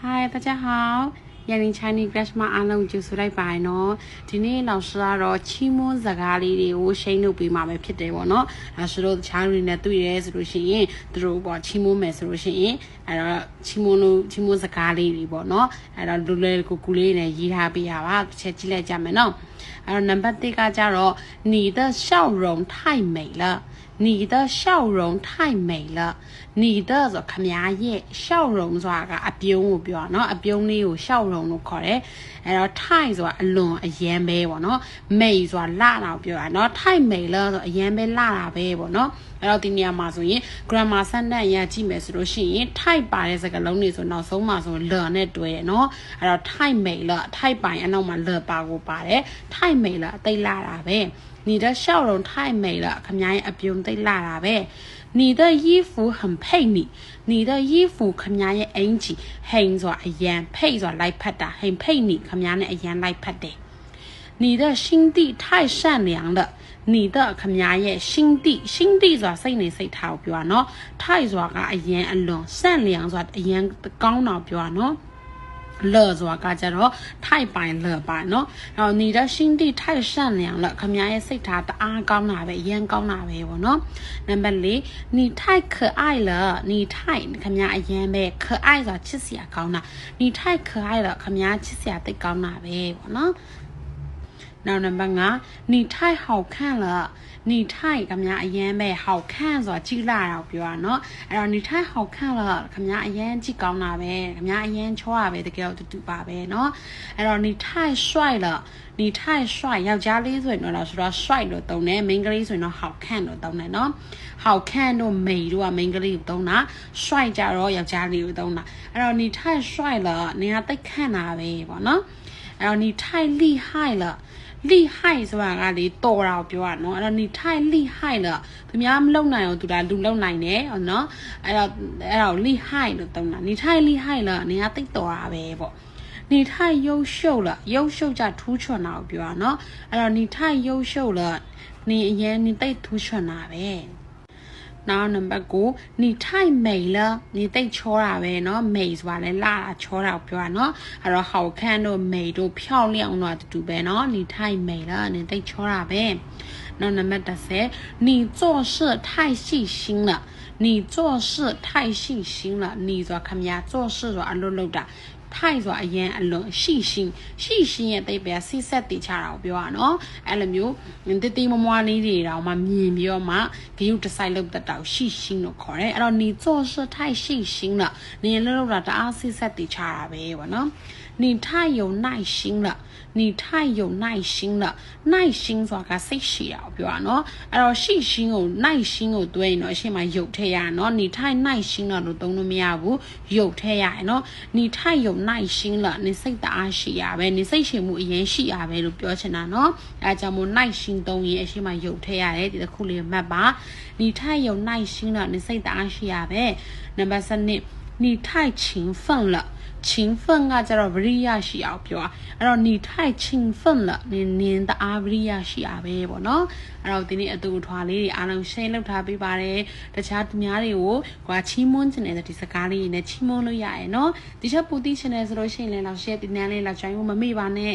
嗨，大家好。ရန် Chinese Class မှာအားလုံးကြိုဆိုလိုက်ပါရနော်ဒီနေ့လောက်စကတော့ချီးမွမ်းစကားလေးတွေကိုရှိန်လုပ်ပေးမှာပဲဖြစ်တယ်ပေါ့နော်အဲဆိုတော့တခြားလူတွေနဲ့တွေ့ရဲဆိုလို့ရှိရင်သူတို့ပေါ့ချီးမွမ်းမယ်ဆိုလို့ရှိရင်အဲတော့ချီးမွမ်းလို့ချီးမွမ်းစကားလေးတွေပေါ့နော်အဲတော့လူလေးကိုကူလေးနဲ့ရေးထားပေးရပါတစ်ချက်ကြည့်လိုက်ကြမယ်နော်အဲတော့နံပါတ်1ကကြတော့你的笑容太美了 你的笑容太美了你的ဆိုခမားရဲ့笑容ဆိုတာကအပြုံးကိုပြောတာเนาะအပြုံးလေးကို笑容လို့ခေါ်တယ်အဲတော့ 太 ဆိုတာအလွန်အရန်ပဲပေါ့เนาะ美ဆိုတာလှတာကိုပြောတာเนาะ太美了ဆိုအရန်ပဲလှတာပဲပေါ့เนาะအဲ့တော့ဒီနေရာမှာဆိုရင် grammar sentence အရင်ကြည့်မယ်ဆိုလို့ရှိရင် type ပါတဲ့စကားလုံးတွေဆိုနောက်ဆုံးမှာဆိုလနဲ့တွဲရเนาะအဲ့တော့ type 美了 type ပိုင်အနောက်မှာလပါကိုပါတယ် type 美了အသိလှတာပဲ 你的笑容太美了ခမရဲ့အပြုံးသိလာတာပဲ你的衣服很配你你的衣服ခမရဲ့အင်ကြီးဟိန်ဆိုတာအရန်ဖိတ်ဆိုတာလိုက်ဖတ်တာဟိန်ဖိတ်你ခမနဲ့အရန်လိုက်ဖတ်တယ်你的心地太善良了你的ခမရဲ့心地心地ဆိုတာစိတ်နေစိတ်ထားကိုပြောတာเนาะ太ဆိုတာကအရန်အလွန်善良ဆိုတာအရန်ကောင်းတာပြောတာเนาะ 乐ဆိုတာကကြတော့ထိုက်ပိုင်乐ပါเนาะအဲ့တော့你的心地太善良了ခမရဲ့စိတ်ထားတအားကောင်းတာပဲအရင်ကောင်းတာပဲပေါ့เนาะနံပါတ်၄你太可爱了你太ခမအရင်ပဲ可爱ဆိုတာချစ်စရာကောင်းတာ你太可爱了ခမချစ်စရာသိကောင်းတာပဲပေါ့เนาะ နောက်နံပါတ်9နီထိုက်ဟောက်ခန့်လားနီထိုက်ကမအရန်ပဲဟောက်ခန့်ဆိုတာကြည်လာတော့ပြောတာเนาะအဲ့တော့နီထိုက်ဟောက်ခန့်လားခမအရန်ကြည်ကောင်းတာပဲခမအရန်ချောတာပဲတကယ်တော့တူတူပါပဲเนาะအဲ့တော့နီထိုက်ရွှိုက်လားနီထိုက်ရွှိုက်ယောက်ျားလေးဆိုရင်တော့ဆိုတော့ရွှိုက်လို့သုံးတယ်မိန်းကလေးဆိုရင်တော့ဟောက်ခန့်လို့သုံးတယ်เนาะဟောက်ခန့်တို့မိတို့ကမိန်းကလေးကိုသုံးတာရွှိုက်ကြတော့ယောက်ျားလေးကိုသုံးတာအဲ့တော့နီထိုက်ရွှိုက်လားနေရာတိတ်ခန့်တာပဲပေါ့เนาะ အဲ့တော့你太厉害了厉害ဆိုတာကလေတော်တာကိုပြောတာနော်အဲ့တော့你太厉害了သူများမလုံနိုင်အောင်သူဒါလူလုံနိုင်တယ်နော်အဲ့တော့အဲ့တော့厉害လို့သုံးတာ你太厉害了你ကသိတော်တာပဲပေါ့你太优秀了优秀ကြထူးချွန်တာကိုပြောတာနော်အဲ့တော့你太优秀了你အရင်你သိထူးချွန်တာပဲ နောက်နံပါတ်9你太美了你တိတ်ချောတာပဲเนาะ美ဆိုတာလဲလာတာချောတာကိုပြောတာเนาะအဲ့တော့好看တို့美တို့漂亮တို့အတူတူပဲเนาะ你太美了你တိတ်ချောတာပဲနောက်နံပါတ်10你做事太细心了你做事太细心了你ဆိုတာခမရ做事ဆိုတာအလုပ်လုပ်တာ ထိုက်ဆိုတာအရင်အလွန်ရှိရှင်ရှိရှင်ရဲ့တိတ်ပဲဆိဆက်တည်ချတာကိုပြောရနော်အဲ့လိုမျိုးတတိမမွားလေးတွေတောင်မှမြင်ပြီးတော့မှဂယုတဆိုင်လုပ်တတ်တာကိုရှိရှင်လို့ခေါ်တယ်အဲ့တော့你做事太细心了你လှုပ်တာတအားဆိဆက်တည်ချတာပဲပေါ့နော်你太有耐心了你太有耐心了耐心ဆိုတာကစိတ်ရှိတာကိုပြောရနော်အဲ့တော့ရှိရှင်ကို耐心ကိုတွဲရင်တော့အရှိမရုပ်ထည့်ရနော်你太耐心了လို့သုံးလို့မရဘူးရုပ်ထည့်ရရနော်你太有 နိုင်ရှင်းလာနင်စိတ်တအားရှိရပဲနင်စိတ်ရှင်မှုအရင်ရှိရပဲလို့ပြောချင်တာเนาะအဲကြောင့်မို့နိုင်ရှင်းသုံးရင်အရှိမရုပ်ထည့်ရတယ်ဒီတစ်ခုလေးမှတ်ပါနီထိုက်ရုံနိုင်ရှင်းလာနင်စိတ်တအားရှိရပဲနံပါတ်7你太勤奋了勤奋ကကျတော့ဗရိယရှိအောင်ပြောอ่ะအဲ့တော့你太勤奋了နင်းနင်းတအားဗရိယရှိရပဲပေါ့နော်အဲ့တော့ဒီနေ့အတူထွာလေးတွေအားလုံး share လုပ်ထားပေးပါတယ်တခြားသူများတွေကိုကွာချီးမွမ်းခြင်းတဲ့ဒီစကားလေးတွေနဲ့ချီးမွမ်းလို့ရရယ်နော်ဒီချက်ပူတိ channel ဆိုလို့ရှိရင်လည်းတော့ share တင်နန်းလေးလာ join ဖို့မမေ့ပါနဲ့